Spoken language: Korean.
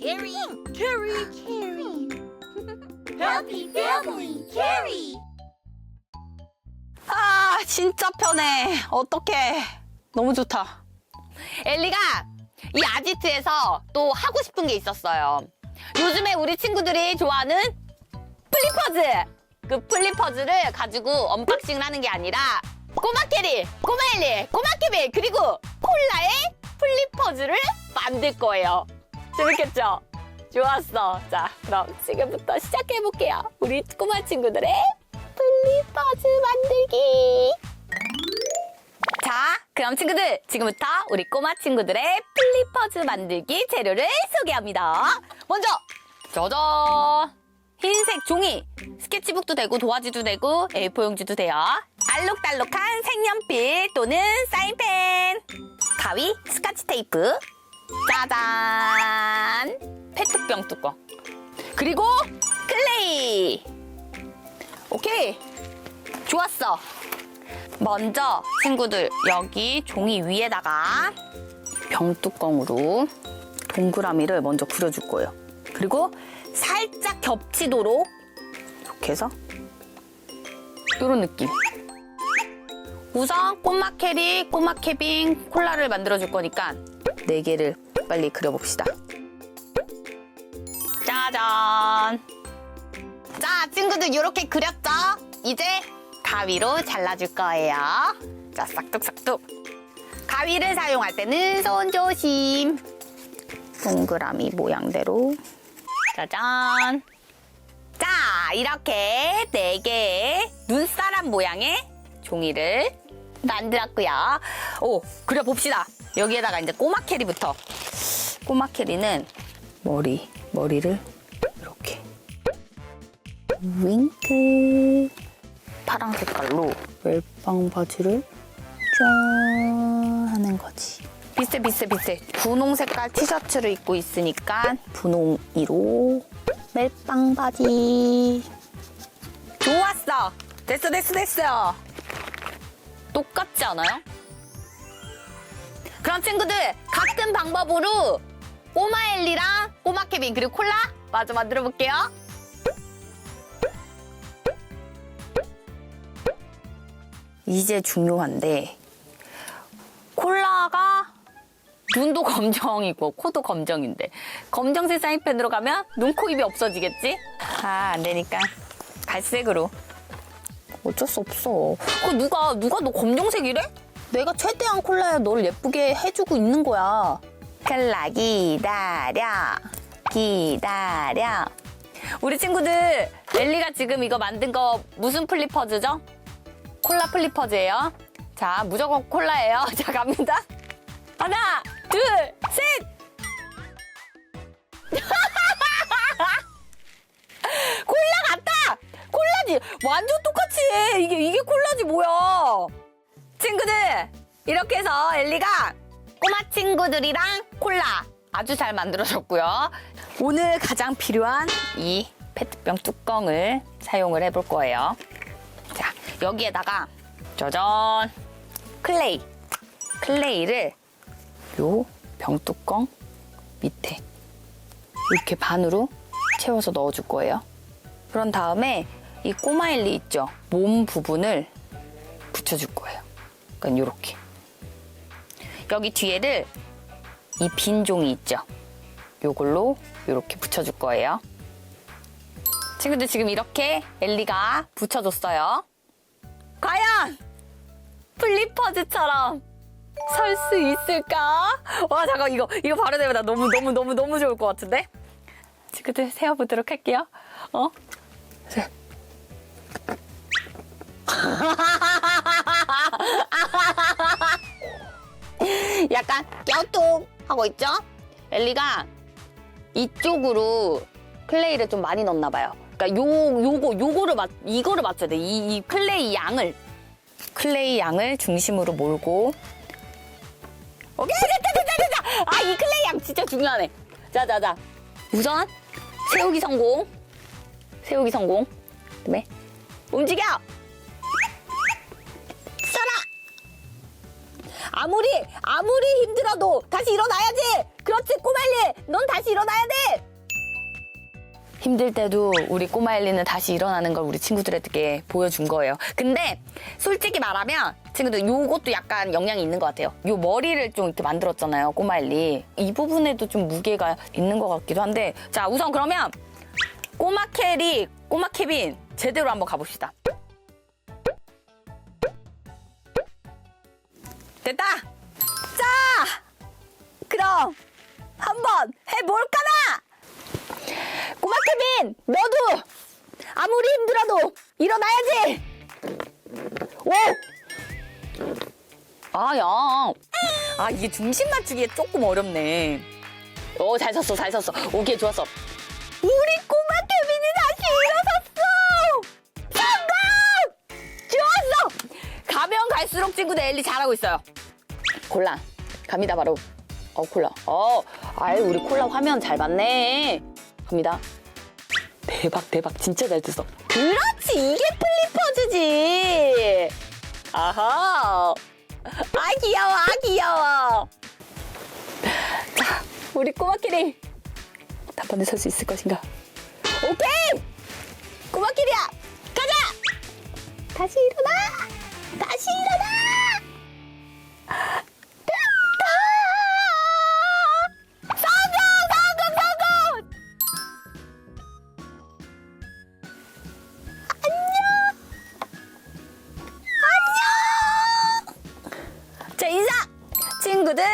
Carry, carry, carry. Healthy family, carry. 아 진짜 편해. 어떡해. 너무 좋다. 엘리가 이 아지트에서 또 하고 싶은 게 있었어요. 요즘에 우리 친구들이 좋아하는 플리퍼즈. 그 플리퍼즈를 가지고 언박싱을 하는 게 아니라 꼬마 캐리 꼬마 엘리 꼬마 케빈 그리고 콜라의 플리퍼즈를 만들 거예요 재밌겠죠? 좋았어 자 그럼 지금부터 시작해볼게요 우리 꼬마 친구들의 플리퍼즈 만들기. 자, 그럼 친구들, 지금부터 우리 꼬마 친구들의 플리퍼즈 만들기 재료를 소개합니다. 먼저, 짜잔! 흰색 종이, 스케치북도 되고 도화지도 되고 A4 용지도 돼요. 알록달록한 색연필 또는 사인펜, 가위, 스카치 테이프, 짜잔! 페트병 뚜껑, 그리고 클레이. 오케이. 좋았어. 먼저 친구들 여기 종이 위에다가 병뚜껑으로 동그라미를 먼저 그려줄 거예요. 그리고 살짝 겹치도록 이렇게 해서 이런 느낌. 우선 꼬마 캐리, 꼬마 케빈 콜라를 만들어줄 거니까 네 개를 빨리 그려봅시다. 짜잔. 자, 친구들 이렇게 그렸죠? 이제 가위로 잘라줄 거예요. 자, 싹둑싹둑. 가위를 사용할 때는 손 조심. 동그라미 모양대로. 짜잔. 자, 이렇게 네 개의 눈사람 모양의 종이를 만들었고요. 오, 그려봅시다. 여기에다가 이제 꼬마 캐리부터. 꼬마 캐리는 머리, 머리를 이렇게. 윙크. 파랑 색깔로 멜빵 바지를 짠 하는 거지. 비슷해 비슷해 비슷해. 분홍 색깔 티셔츠를 입고 있으니까 분홍이로 멜빵 바지. 좋았어. 됐어 됐어 됐어 똑같지 않아요? 그럼 친구들 같은 방법으로 꼬마 엘리랑 꼬마 케빈 그리고 콜라 마저 만들어 볼게요 이제 중요한데 콜라가 눈도 검정이고 코도 검정인데 검정색 사인펜으로 가면 눈, 코, 입이 없어지겠지? 아, 안 되니까 갈색으로 어쩔 수 없어. 그 누가 누가 너 검정색이래? 내가 최대한 콜라야 너를 예쁘게 해주고 있는 거야. 콜라 기다려 기다려. 우리 친구들 엘리가 지금 이거 만든 거 무슨 플리퍼즈죠? 콜라 플리퍼즈예요. 자, 무조건 콜라예요. 자, 갑니다. 하나, 둘, 셋! 콜라! 콜라지! 완전 똑같이 해! 이게, 이게 콜라지 뭐야! 친구들! 이렇게 해서 엘리가 꼬마 친구들이랑 콜라 아주 잘 만들어줬고요. 오늘 가장 필요한 이 페트병 뚜껑을 사용을 해볼 거예요. 자, 여기에다가 짜잔 클레이 클레이를 요 병뚜껑 밑에 이렇게 반으로 채워서 넣어줄 거예요. 그런 다음에 이 꼬마 엘리 있죠? 몸 부분을 붙여줄 거예요. 그러니까 이렇게 여기 뒤에를 이 빈 종이 있죠? 요걸로 이렇게 붙여줄 거예요. 친구들 지금 이렇게 엘리가 붙여줬어요. 과연 플리퍼즈처럼 설 수 있을까? 와 잠깐 이거 이거 바로 되면 나 너무 너무 너무 너무 좋을 것 같은데. 친구들 세어보도록 할게요. 어? 셋. 약간 껴뚱 하고 있죠? 엘리가 이쪽으로 클레이를 좀 많이 넣나 봐요. 그러니까 요 요거 요거를 맞 이거를 맞춰야 돼. 이, 이 클레이 양을 클레이 양을 중심으로 몰고 오케이 됐다 됐다 됐다. 아 이 클레이 양 진짜 중요하네. 자자자. 우선 세우기 성공. 세우기 성공. 그다음에 움직여. 써라. 아무리 아무리 힘들어도 다시 일어나야지. 그렇지 꼬말리, 넌 다시 일어나야 돼. 힘들 때도 우리 꼬마 엘리는 다시 일어나는 걸 우리 친구들에게 보여준 거예요. 근데 솔직히 말하면 친구들 요것도 약간 영향이 있는 것 같아요. 요 머리를 좀 이렇게 만들었잖아요, 꼬마 엘리. 이 부분에도 좀 무게가 있는 것 같기도 한데 자 우선 그러면 꼬마 캐리, 꼬마 케빈 제대로 한번 가봅시다. 됐다. 자, 그럼 한번 해볼까나. 꼬마 케빈, 너도 아무리 힘들어도 일어나야지. 오. 아, 야. 아, 이게 중심 맞추기에 조금 어렵네. 오, 잘 섰어, 잘 섰어. 오케이, 좋았어. 갈수록 친구들 엘리 잘하고 있어요. 콜라. 갑니다, 바로. 어, 콜라. 어, 아유, 우리 콜라 화면 잘 봤네. 갑니다. 대박, 대박. 진짜 잘 뜯어. 그렇지! 이게 플리퍼즈지! 아하! 아, 귀여워, 아, 귀여워. 자, 우리 꼬마끼리. 단번에 설 수 있을 것인가? 오케이! 꼬마끼리야! 가자! 다시 일어 친구들!